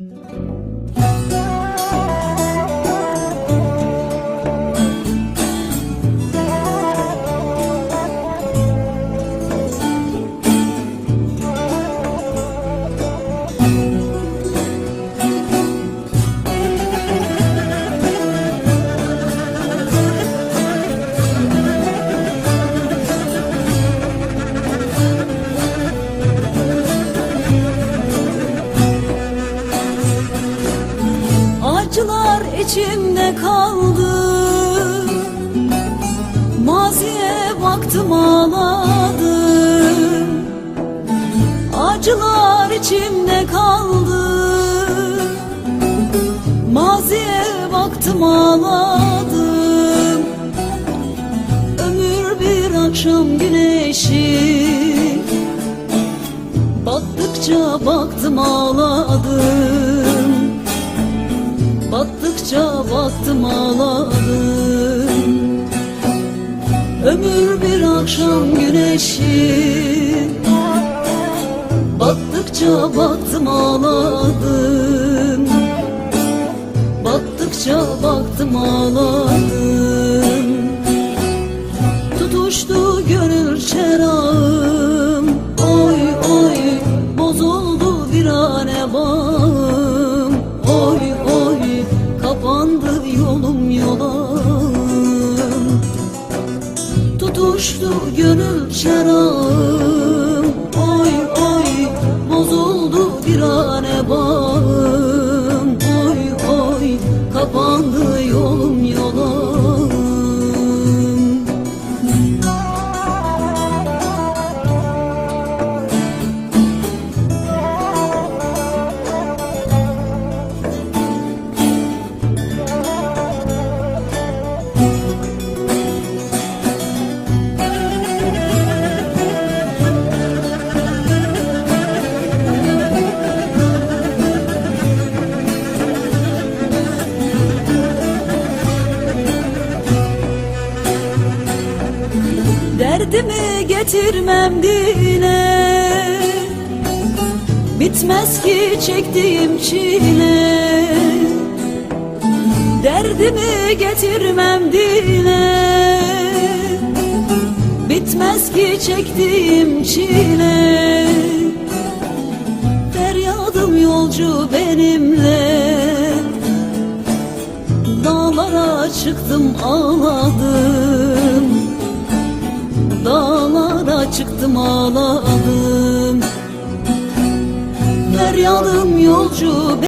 Acılar içimde kaldı. Maziye baktım ağladım. Acılar içimde kaldı. Maziye baktım ağladım. Ömür bir akşam güneşi. Battıkça baktım ağladım Battıkça baktım ağladım. Ömür bir akşam güneşi. Battıkça baktım ağladım. Battıkça baktım ağladım Tutuştu gönül çerağım Derdimi getirmem dile. Bitmez ki çektiğim çile. Derdimi getirmem dile. Bitmez ki çektiğim çile. Feryadım yolcu benimle. Dağlara çıktım ağladım Dağlara çıktım ağladım. Feryadım yolcu